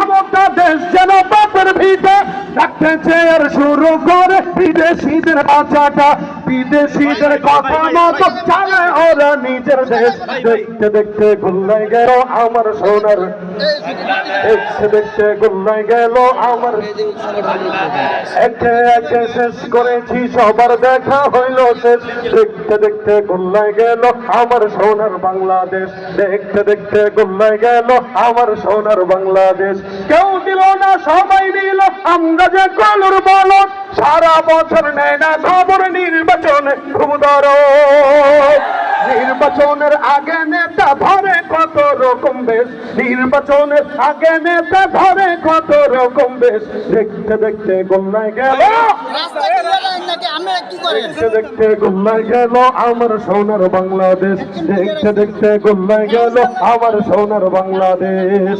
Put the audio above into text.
ক্ষমতা দেশ যেন রাখতেছে আর শুরু করে বিদেশিদের বাচ্চাটা বিদেশিদের কথা মতো ওরা নিজের দেশ। দেখতে দেখতে গুল্লাই গেল আমার সোনার। দেখতে দেখতে গেল আমার। একে একে শেষ করেছি সবার দেখা হইল শেষ। দেখতে দেখতে গেল আমার সোনার বাংলাদেশ। দেখতে দেখতে গোল্লায় গেল আমার সোনার বাংলাদেশ। কেউ দিল না সবাই নিল আমরা যে কলুর বল সারা বছর নেয় না খবর নির্বাচনে। খুব দরদ নির্বাচনের আগে নেতা ধরে কত রকম বেশ। নির্বাচনের আগে নেতা ধরে কত রকম বেশ। দেখতে দেখতে গোল্লায় গেল। দেখতে দেখতে গোল্লায় গেল আমার সোনার বাংলাদেশ। দেখতে দেখতে গোল্লায় গেল আমার সোনার বাংলাদেশ।